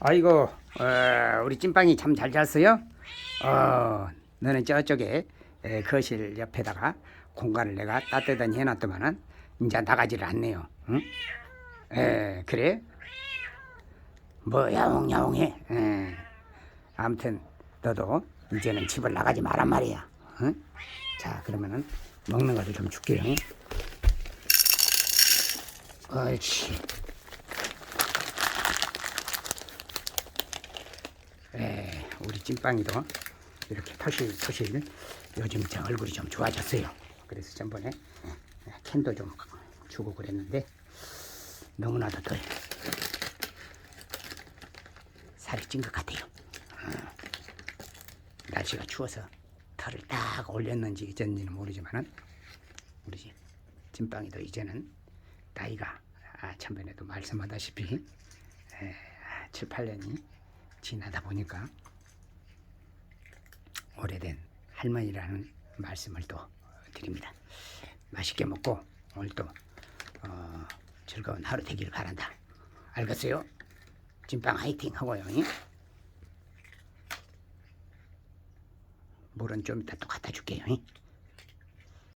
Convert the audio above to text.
아이고, 어, 우리 찐빵이 참잘 잤어요? 어, 너는 저쪽에 에, 거실 옆에다가 공간을 내가 따뜻하게 해놨더만은 이제 나가지를 않네요. 응? 에, 그래? 뭐 야옹야옹해. 에. 아무튼 너도 이제는 집을 나가지 말란 말이야. 응? 자, 그러면은 먹는 거를 좀 줄게요. 응? 옳지. 에, 우리 찐빵이도 이렇게 토실토실 요즘 제 얼굴이 좀 좋아졌어요. 그래서 전번에 에, 캔도 좀 주고 그랬는데 너무나도 더 살이 찐 것 같아요. 어. 날씨가 추워서 털을 딱 올렸는지 어쩐지는 모르지만은 우리 찐빵이도 이제는 나이가 아, 전번에도 말씀하다시피 에, 7, 8년이 지나다 보니까 오래된 할머니라는 말씀을 또 드립니다. 맛있게 먹고 오늘도 어, 즐거운 하루 되기를 바란다. 알겠어요? 찐빵 화이팅 하고요. 잉? 물은 좀 이따 또 갖다 줄게요. 잉?